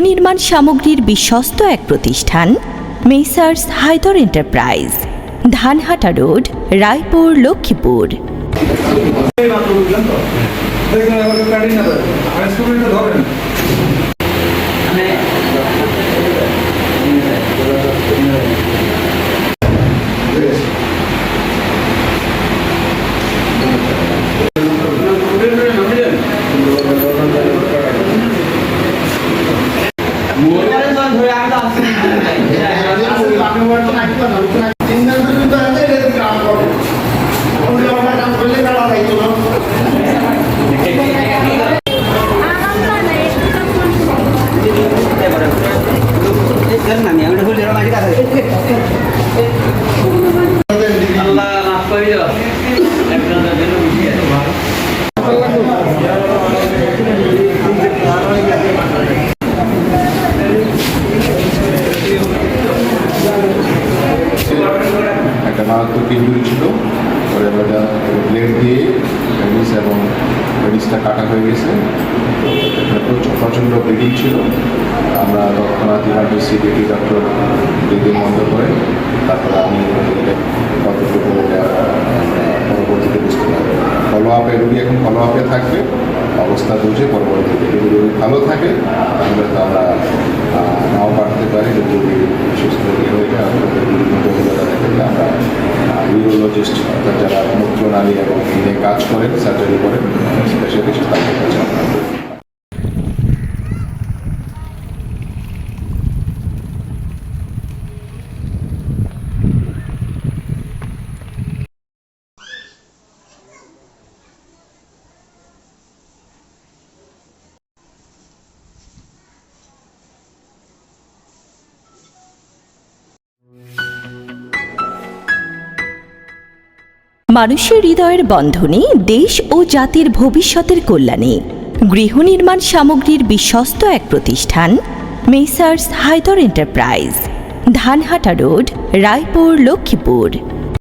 নির্মাণ সামগ্রীর বিশ্বস্ত এক প্রতিষ্ঠান Messrs Haider enterprise Dhanhata road Raipur Lakshmipur. একটা মারাত্মক ইঞ্জুরি ছিল। পরে আমরা ব্লেড দিয়ে এবং পেনিসটা কাটা হয়ে গেছে। প্রচণ্ড ব্লিডিং ছিল। আমরা তৎক্ষণাৎ ইমার্জেন্সি ডিউটি ডক্টর ব্লিডিং বন্ধ করে তারপরে আমি কতটুকু পরবর্তীতে বুঝতে পারি ফলো আপে রুগী এখন ফলো আপে থাকবে, অবস্থা বুঝে পরবর্তীতে যদি রুগী ভালো থাকে, তাহলে তো আমরা নাও পাঠাতে পারি। যদি রুগী সুস্থ রোগী হয়ে যায় আমাদের বিভিন্ন আমরা ইউরোলজিস্ট অর্থাৎ যারা মূত্রনালী এবং কাজ করেন সার্জারি করেন মানুষের হৃদয়ের বন্ধনে দেশ ও জাতির ভবিষ্যতের কল্যাণে গৃহ নির্মাণ সামগ্রীর বিশ্বস্ত এক প্রতিষ্ঠান, Messrs Haider enterprise, Dhanhata road, Raipur, Lakshmipur.